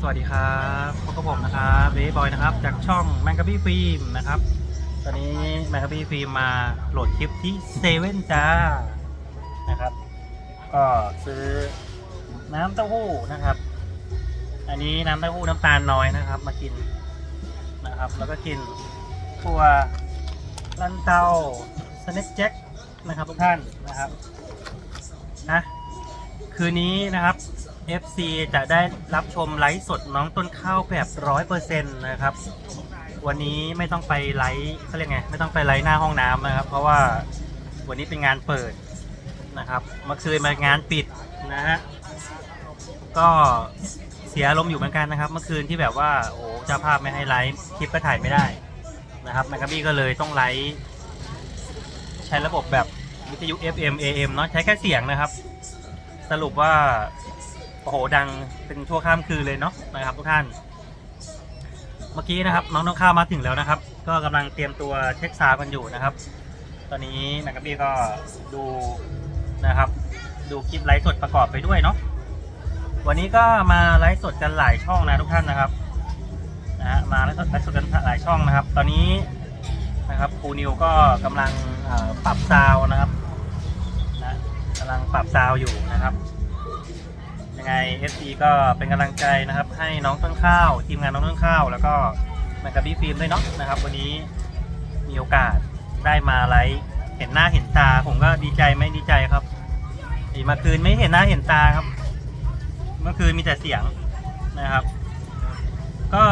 สวัสดีครับพบกับผมนะครับเบย์บอยนะครับ จากช่องแมงกะบี้ฟิล์มนะครับ ตอนนี้แมงกะบี้ฟิล์มมาโหลดคลิปที่เซเว่นจ้านะครับ ก็ซื้อน้ำเต้าหู้นะครับ อันนี้น้ำเต้าหู้น้ำตาลน้อยนะครับ มากินนะครับ แล้วก็กินทัวลันเตาสเน็กแจ็คนะครับทุกท่านนะครับนะคืนนี้นะครับ FC จะได้รับชมไลฟ์สดน้องต้นข้าวแบบร้อยเปอร์เซ็นต์นะครับ วันนี้ไม่ต้องไปไลฟ์เขาเรียกไงไม่ต้องไปไลฟ์หน้าห้องน้ำนะครับ เพราะว่าวันนี้เป็นงานเปิดนะครับเมื่อคืนมางานปิดนะฮะก็เสียอารมณ์อยู่เหมือนกันนะครับ เมื่อคืนที่แบบว่าโอ้เจ้าภาพไม่ให้ไลฟ์คลิปก็ถ่ายไม่ได้นะครับแมกกาบี้ก็เลยต้องไลฟ์ใช้ระบบแบบวิทยุ FM AM เนาะใช้แค่เสียงนะครับ สรุปว่า อ้โหดังเป็นชั่วข้ามคืนเลยเนาะนะครับทุกท่าน เมื่อกี้นะครับน้องน้องข้าวมาถึงแล้วนะครับ ก็กำลังเตรียมตัวเช็คซาวกันอยู่นะครับ ตอนนี้แมกกาบี้ก็ดูนะครับ ดูคลิปไลฟ์สดประกอบไปด้วยเนาะวันนี้ก็มาไลฟ์สดกันหลายช่องนะทุกท่านนะครับนะฮะมาไลฟ์สดไลฟ์สดกันหลายช่องนะครับ ตอนนี้นะครับครูนิวก็กำลังปรับซาวนะครับนะกำลังปรับซาวอยู่นะครับ ไง FC ก็เป็นกำลังใจนะครับ ให้น้องต้นข้าว ทีมงานน้องต้นข้าว แล้วก็แมกกาบี้ฟิล์มด้วยเนาะนะครับ วันนี้มีโอกาสได้มาไลฟ์เห็นหน้าเห็นตา ผมก็ดีใจไม่ดีใจครับอีกเมื่อคืนไม่เห็นหน้าเห็นตาครับ เมื่อคืนมีแต่เสียงนะครับ ก็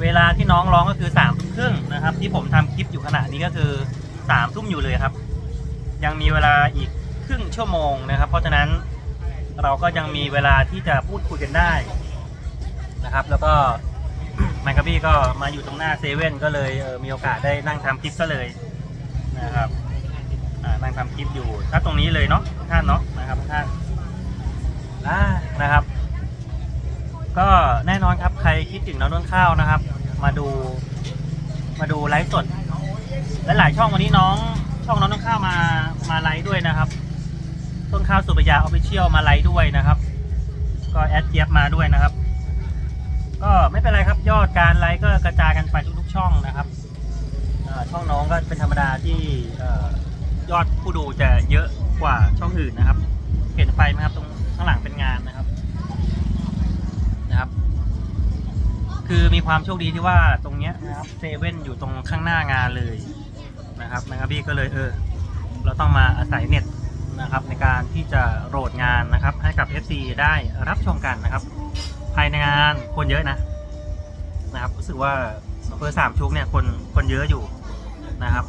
เวลาที่น้องร้องก็คือสามทุ่มครึ่งนะครับ ที่ผมทำคลิปอยู่ขณะนี้ก็คือสามทุ่มอยู่เลยครับ ยังมีเวลาอีกครึ่งชั่วโมงนะครับ เพราะฉะนั้น เราก็ยังมีเวลาที่จะพูดคุยกันได้นะครับ แล้วก็แมงกะบี้ก็มาอยู่ตรงหน้าเซเว่นก็เลยเออมีโอกาสได้นั่งทำคลิปซะเลยนะครับนั่งทำคลิปอยู่ถ้าตรงนี้เลยเนาะท่านเนาะนะครับท่านนะครับ ก็แน่นอนครับใครคิดถึงน้องต้นข้าวนะครับ มาดูมาดูไลฟ์สดและหลายช่องวันนี้น้องช่องน้องต้นข้าวมามาไลฟ์ด้วยนะครับ ข้าวสุปยาออฟฟิเชียลมาไลฟ์ด้วยนะครับ ก็แอดเจี๊ยบมาด้วยนะครับ ก็ไม่เป็นไรครับยอดการไลฟ์ก็กระจายกันไปทุกๆช่องนะครับช่องน้องก็เป็นธรรมดาที่ยอดผู้ดูจะเยอะกว่าช่องอื่นนะครับ เห็นไฟไหมครับตรงข้างหลังเป็นงานนะครับนะครับ คือมีความโชคดีที่ว่าตรงเนี้ยนะครับเซเว่นอยู่ตรงข้างหน้างานเลยนะครับแมงกะบี้ก็เลยเออ เราต้องมาอาศัยเน็ต นะครับในการที่จะโหลดงานนะครับ ให้กับ FC ได้รับชมกันนะครับ ภายในงานคนเยอะนะนะครับรู้สึกว่าอำเภอสามชุกเนี่ยคนคนเยอะอยู่นะครับ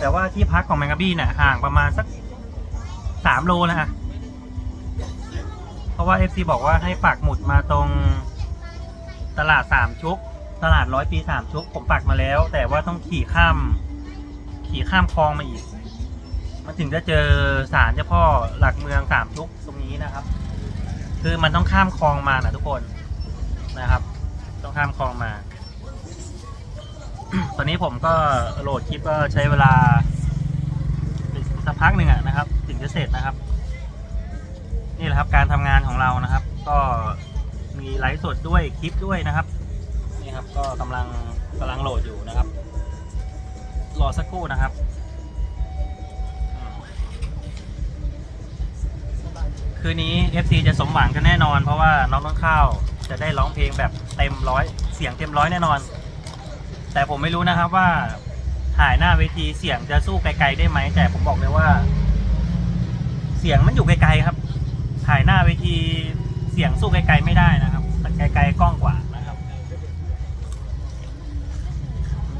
แต่ว่าที่พักของแมงกะบี้เนี่ยห่างประมาณสักสามโลนะฮะเพราะว่า FC บอกว่าให้ปักหมุดมาตรงตลาดสามชุก ตลาดร้อยปีสามชุกผมปักมาแล้ว แต่ว่าต้องขี่ข้าม ขี่ข้ามคลองมาอีก มันถึงจะเจอศาลเจ้าพ่อหลักเมืองสามชุกตรงนี้นะครับ คือมันต้องข้ามคลองมานะทุกคนนะครับ ต้องข้ามคลองมา ตอนนี้ผมก็โหลดคลิปก็ใช้เวลาสักพักหนึ่งอะนะครับ ถึงจะเสร็จนะครับ นี่แหละครับการทำงานของเรานะครับ ก็มีไลฟ์สดด้วยคลิปด้วยนะครับนี่ครับ ก็กำลังกำลังโหลดอยู่นะครับ รอสักครู่นะครับ คืนนี้ FC จะสมหวังกันแน่นอน เพราะว่าน้องต้นข้าวจะได้ร้องเพลงแบบเต็มร้อยเสียงเต็มร้อยแน่นอน แต่ผมไม่รู้นะครับว่าถ่ายหน้าเวทีเสียงจะสู้ไกลๆได้ไหมแต่ผมบอกเลยว่า เสียงมันอยู่ไกลๆครับ ถ่ายหน้าเวทีเสียงสู้ไกลๆไม่ได้นะครับแต่ไกลๆกล้องกว่านะครับ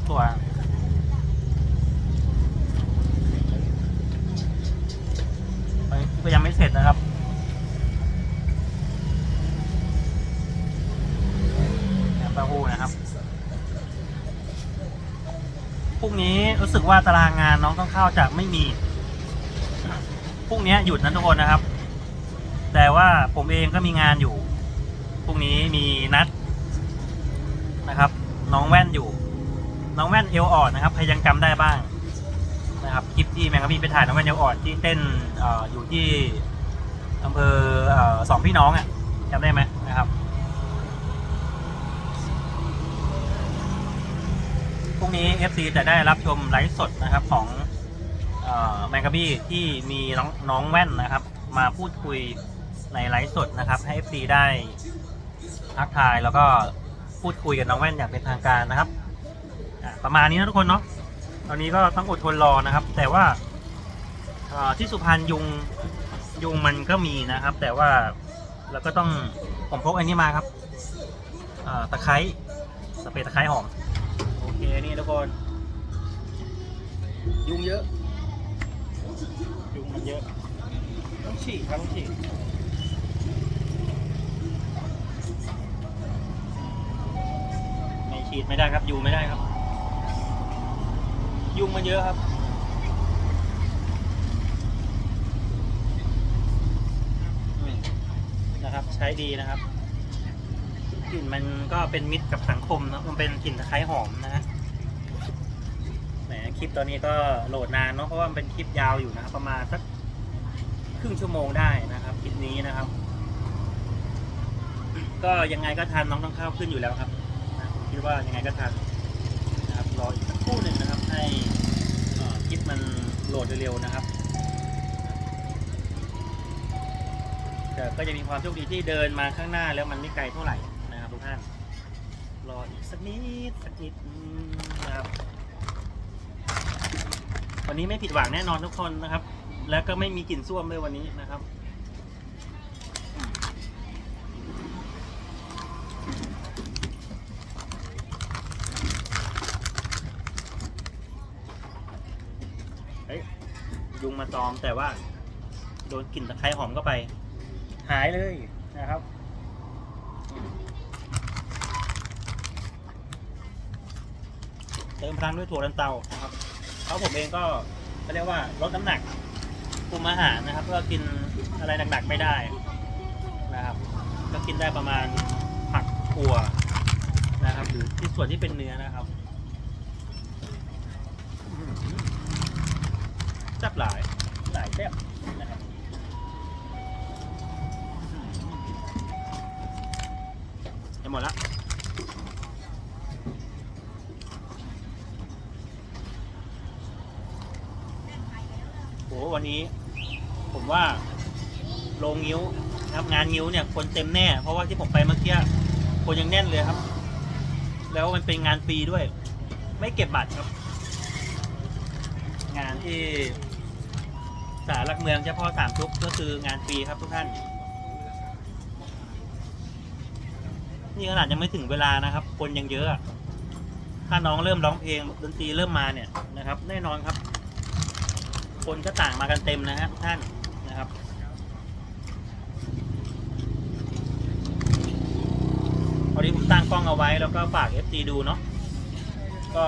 ตัว รู้สึกว่าตารางงานน้องต้องเข้าจะไม่มีพรุ่งนี้หยุดนะทุกคนนะครับ แต่ว่าผมเองก็มีงานอยู่พรุ่งนี้มีนัดนะครับ น้องแว่นอยู่ น้องแว่นเอวอ่อนนะครับใครยังจำได้บ้างนะครับคลิปที่แมงกะบี้ไปถ่ายน้องแว่นเอวอ่อนที่เต้นออยู่ที่อำเภอเออสองพี่น้องอะ่ะจำได้ไหมนะครับ รุ่งนี้ FC จะได้รับชมไลฟ์สดนะครับของแมงกะบี้ที่มีน้องน้องแว่นนะครับ มาพูดคุยในไลฟ์สดนะครับ ให้ FC ได้ทักทายแล้วก็พูดคุยกับน้องแว่นอย่างเป็นทางการนะครับประมาณนี้นะทุกคนเนาะตอนนี้ก็ต้องอดทนรอนะครับ แต่ว่าที่สุพรรณยุงยุงมันก็มีนะครับ แต่ว่าเราก็ต้องผมพกอันนี้มาครับตะไคร้สเปรย์ตะไคร้หอม โอเคนี่ทุกคน ยุงเยอะ ยุงมันเยอะ ต้องฉีดครับต้องฉีดไม่ฉีดไม่ได้ครับ ยุงไม่ได้ครับ ยุงมันเยอะครับนะครับ ใช้ดีนะครับกลิ่นมันก็เป็นมิตรกับสังคมนะมันเป็นกลิ่นตะไคร้หอมนะฮะ คลิปตอนนี้ก็โหลดนานเนาะเพราะว่ามันเป็นคลิปยาวอยู่นะประมาณสักครึ่งชั่วโมงได้นะครับคลิปนี้นะครับ ก็ยังไงก็ทันน้องต้องข้าวขึ้นอยู่แล้วครับคิดว่ายังไงก็ทันนะครับรออีกสักครู่หนึ่งนะครับ ให้คลิปมันโหลดเร็วๆนะครับแต่ก็จะมีความโชคดีที่เดินมาข้างหน้าแล้วมันไม่ไกลเท่าไหร่นะครับทุกท่านรออีกสักนิดสักนิดนะครับ วันนี้ไม่ผิดหวังแน่นอนทุกคนนะครับ แล้วก็ไม่มีกลิ่นส้วมด้วยวันนี้นะครับเฮ้ยยุงมาตอมแต่ว่า โดนกลิ่นตะไคร้หอมเข้าไป หายเลยนะครับเติมพลังด้วยถั่วลันเตานะครับ เขาผมเองก็เขาเรียกว่าลดน้ำหนักคุมอาหารนะครับก็กินอะไรหนักๆไม่ได้นะครับ ก็กินได้ประมาณผักถั่วนะครับ หรือที่ส่วนที่เป็นเนื้อนะครับอืมแซ่บหลายหลายแซ่บนะครับจะหมดละ โหวันนี้ ผมว่าโรงงิ้วนะครับงานงิ้วเนี่ยคนเต็มแน่ เพราะว่าที่ผมไปเมื่อกี้คนยังแน่นเลยครับ แล้วมันเป็นงานฟรีด้วย ไม่เก็บบัตรครับ งานที่สารหลักเมืองเฉพาะสามชุกก็คืองานฟรีครับทุกท่าน นี่ขนาดยังไม่ถึงเวลานะครับ คนยังเยอะถ้าน้องเริ่มร้องเพลงดนตรีเริ่มมาเนี่ยนะครับ แน่นอนครับ คนก็ต่างมากันเต็มนะฮะท่านนะครับ พอดีผมตั้งกล้องเอาไว้แล้วก็ฝาก FT ดูเนาะก็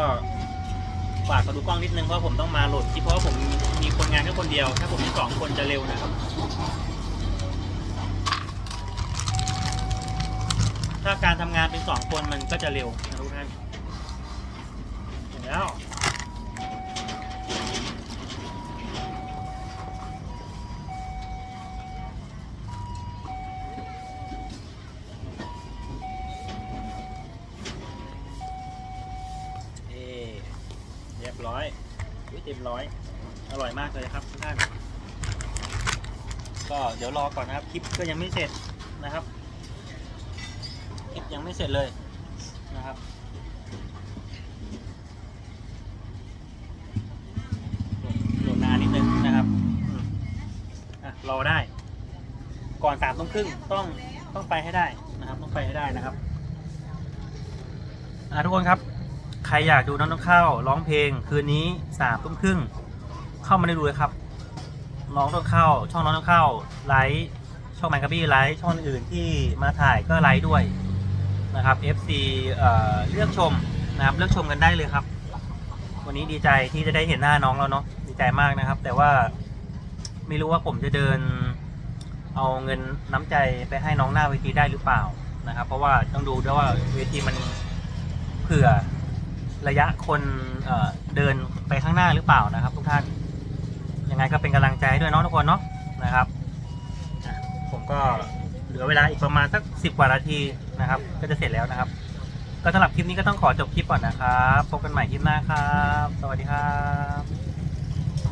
ฝากเขาดูกล้องนิดนึงเพราะผมต้องมาโหลดคลิปเพราะผมมีคนงานแค่คนเดียว ถ้าผมมีสองคนจะเร็วนะครับ ถ้าการทำงานเป็นสองคนมันก็จะเร็วนะทุกท่าน ต็มร้อยอร่อยมากเลยครับทุกท่าน ก็เดี๋ยวรอก่อนนะครับคลิปก็ยังไม่เสร็จนะครับคลิปยังไม่เสร็จเลยนะครับโหลดนานนิดนึงนะครับอะรอได้ ก่อนสามทุ่มครึ่งต้องต้องไปให้ได้นะครับ ต้องไปให้ได้นะครับอะทุกคนครับ ใครอยากดูน้องต้นข้าวร้องเพลงคืนนี้สามทุ่มครึ่งเข้ามาได้ดูเลยครับ น้องต้นข้าวช่องน้องต้นข้าวไลฟ์ช่องแมงกะบี้ไลฟ์ช่องอื่นที่มาถ่ายก็ไลฟ์ด้วยนะครับ FC เอ่อเลือกชมนะครับเลือกชมกันได้เลยครับ วันนี้ดีใจที่จะได้เห็นหน้าน้องแล้วเนาะดีใจมากนะครับ แต่ว่าไม่รู้ว่าผมจะเดินเอาเงินน้ำใจไปให้น้องหน้าเวทีได้หรือเปล่านะครับ เพราะว่าต้องดูด้วยว่าเวทีมันเผื่อ ระยะคนเเดินไปข้างหน้าหรือเปล่านะครับ ทุกท่านยังไงก็เป็นกำลังใจให้ด้วยเนาะทุกคนเนาะนะครับผมก็เหลือเวลาอีกประมาณสักสิบกว่านาทีนะครับ ก็จะเสร็จแล้วนะครับ ก็สำหรับคลิปนี้ก็ต้องขอจบคลิปก่อนนะครับพบกันใหม่คลิปหน้าครับ สวัสดีครับ